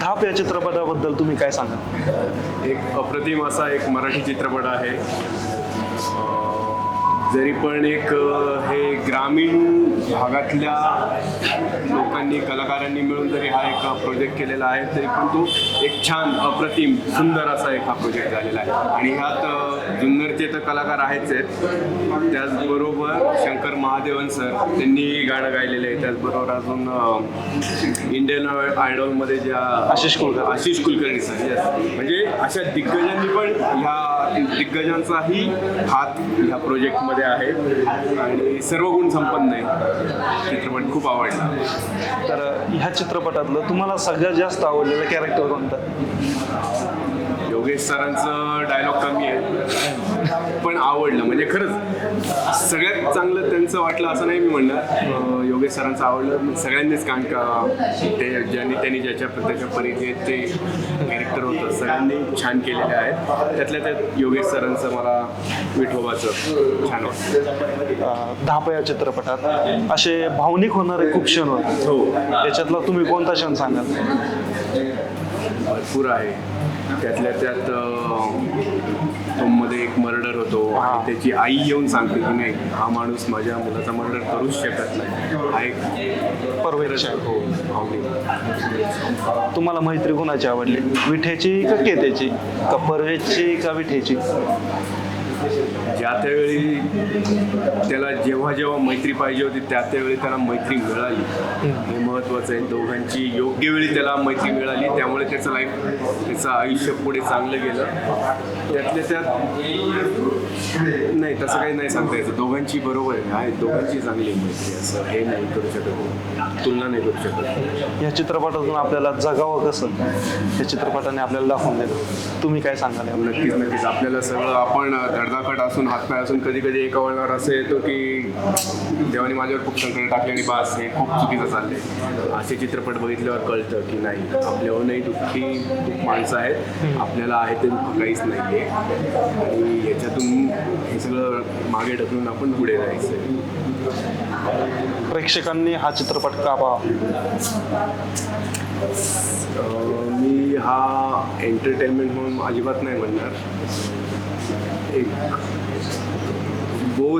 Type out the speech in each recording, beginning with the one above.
धाप या चित्रपटाबद्दल तुम्ही काय सांगा एक अप्रतिम असा एक मराठी चित्रपट आहे. जरी पण एक हे ग्रामीण भागातल्या लोकांनी कलाकारांनी मिळून जरी हा एक प्रोजेक्ट केलेला आहे तरी पण तो एक छान अप्रतिम सुंदर असा एक हा प्रोजेक्ट झालेला आहे आणि ह्यात जुन्नरचे तर कलाकार आहेच आहेत त्याचबरोबर शंकर महादेवन सर त्यांनी गाणं गायलेलं आहे त्याचबरोबर अजून इंडियन आयडॉलमध्ये ज्या Ashish Kulkarni. Ashish Kulkarni sir yes. म्हणजे अशा दिग्गजांनी पण ह्या दिग्गजांचाही हात ह्या प्रोजेक्टमध्ये आहे. आणि सर्व गुण संपन्न आहे. चित्रपट खूप आवडला. तर ह्या चित्रपटातलं तुम्हाला सगळ्यात जास्त आवडलेलं कॅरेक्टर कोणतं? योगेश सरांचं डायलॉग कमी आहे. आवडलं. म्हणजे खरंच सगळ्यात चांगलं त्यांचं वाटलं असं नाही मी म्हणणार. योगेश सरांचं आवडलं. सगळ्यांनीच कारण का ते ज्यांनी त्यांनी ज्याच्या त्याच्या परीचे ते कॅरेक्टर होतं सगळ्यांनी छान केलेले आहेत. त्यातल्या त्यात योगेश सरांचं मला विठोबाचं छान वाटतं अं, धापा या चित्रपटात. असे भावनिक होणारे खूप क्षण होते. हो. याच्यातला तुम्ही कोणता क्षण सांगाल? भरपूर आहे. त्यातल्या त्यात मध्ये एक मर्डर होतो आणि त्याची आई येऊन सांगते की नाही हा माणूस माझ्या मुलाचा मर्डर करूच शकत नाही. हा एक. हो भावनिक. तुम्हाला मैत्री कोणाची आवडली? विठ्याची का केतेची का परवेशची का विठ्याची ज्या त्यावेळी त्याला जेव्हा जेव्हा मैत्री पाहिजे होती त्या त्यावेळी त्याला मैत्री मिळाली. हे महत्त्वाचं आहे. दोघांची योग्य वेळी त्याला मैत्री मिळाली. त्यामुळे त्याचं लाईफ त्याचं आयुष्य पुढे चांगलं गेलं. त्यातल्या त्यात नाही तसं काही नाही सांगता यायचं दोघांची बरोबर आहे. आहे दोघांची चांगली मैत्री असं हे नाही करू शकत. तुलना नाही करू शकत. या चित्रपटातून आपल्याला जगावं कसं? या चित्रपटाने आपल्याला दाखवून दिलं. तुम्ही काय सांगाल? नक्कीच नक्कीच. आपल्याला सगळं आपण धडधाकट असून हातपाय असून कधी कधी एका वळणावर असं येतो की देवाने माझ्यावर खूप संकट टाकले आणि बास हे खूप चुकीचं चाललंय. असे चित्रपट बघितल्यावर कळतं की नाही आपल्याहूनही दुःखी खूप माणसं आहेत. आपल्याला आहे ते दुःख काहीच नाही आहे आणि याच्यातून हे सगळं मागे ढकलून आपण पुढे जायचं प्रेक्षकांनी हा चित्रपट का पाहावा? अं, मी हा एंटरटेनमेंट म्हणून अजिबात नाही म्हणणार.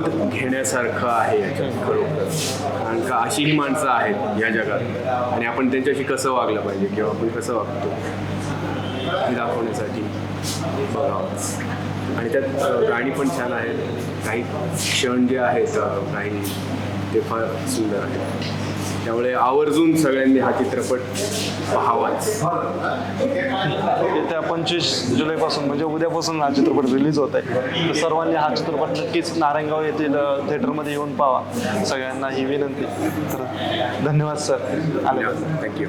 शोध घेण्यासारखं आहे याच्यात खरोखर कारण का अशीही माणसं आहेत या जगात. आणि आपण त्यांच्याशी कसं वागलं पाहिजे किंवा आपण कसं वागतो हे दाखवण्यासाठी बघावंच आणि त्यात गाणी पण छान आहेत. काही क्षण जे आहेत काही ते फार सुंदर आहेत त्यामुळे आवर्जून सगळ्यांनी हा चित्रपट पाहावाच येत्या पंचवीस जुलैपासून म्हणजे उद्यापासून हा चित्रपट रिलीज होत आहे. तर सर्वांनी हा चित्रपट नक्कीच नारायणगाव येथील थिएटरमध्ये येऊन पाहा सगळ्यांना ही विनंती. तर धन्यवाद सर आल्याबद्दल थँक्यू